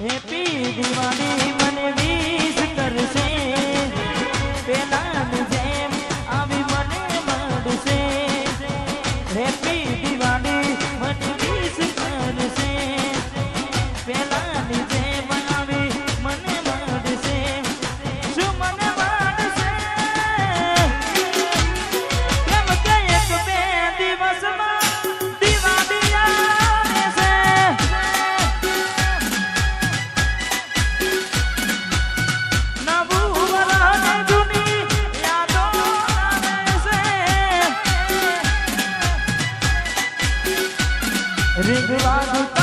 A P Deewani Ridwan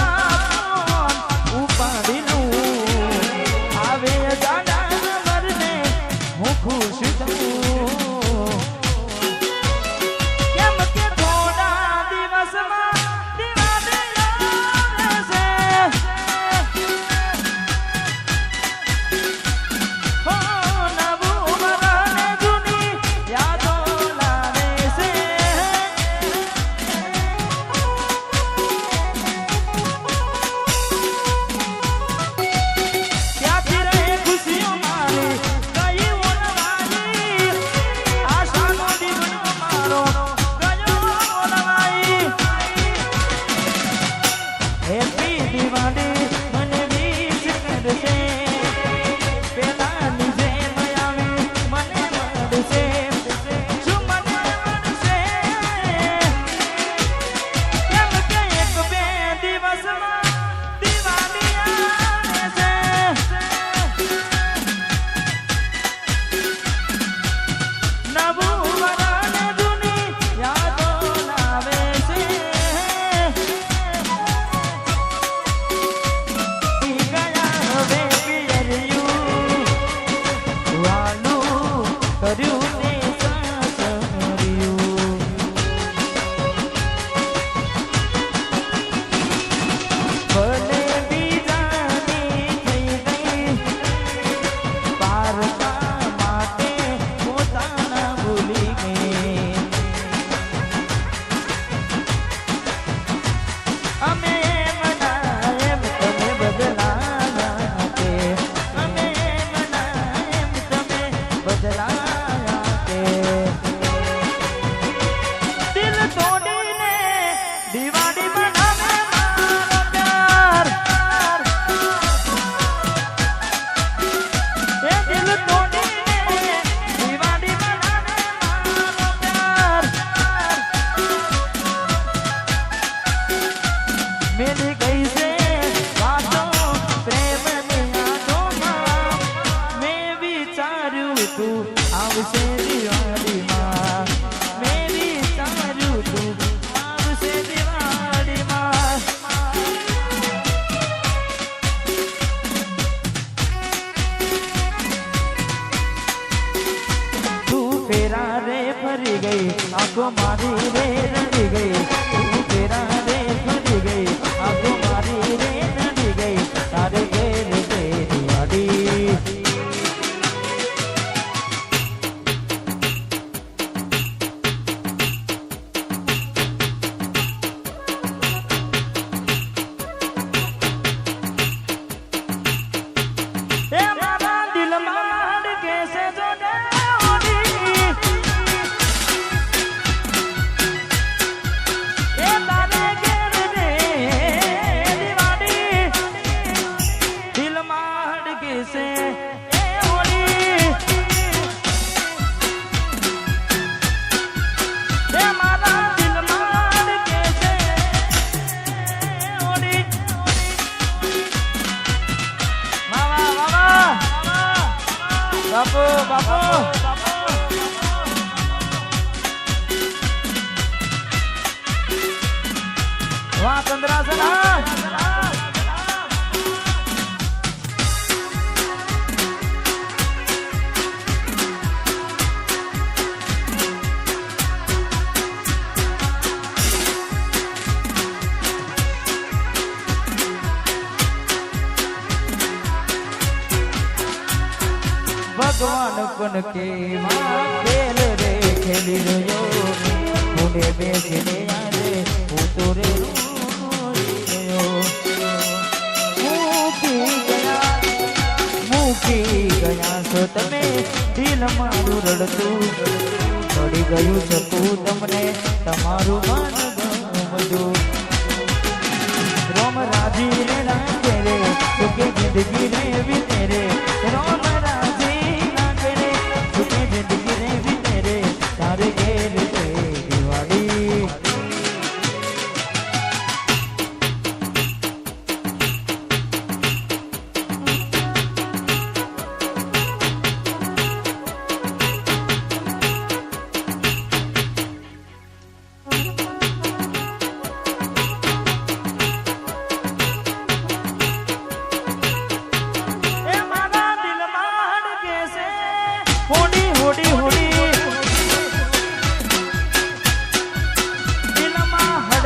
તું આવશે દિવાળીમાં. મેરી સારું તું આવશે ફેરા રે ફરી ગઈ આંખો મારી રે બાપો બાપો. વાહ ચંદ્રાસન કોણ કોણ કે ખેલ રે, ખેલી રહ્યો. મને બેસીને આજે હું તો રે મૂકી ગયા છો તમે દિલ મારું રડતું ચડી ગયું છતું તમને, તમારું મન ગમતું. રોમ રાજી રે લાગે રે તો કે જિંદગી રે વિતે રે. રોમ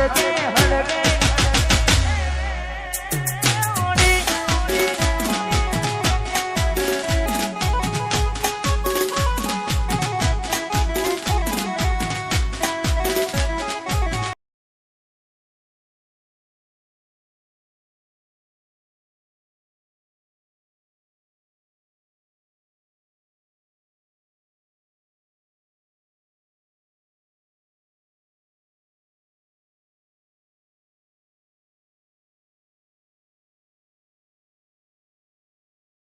the day.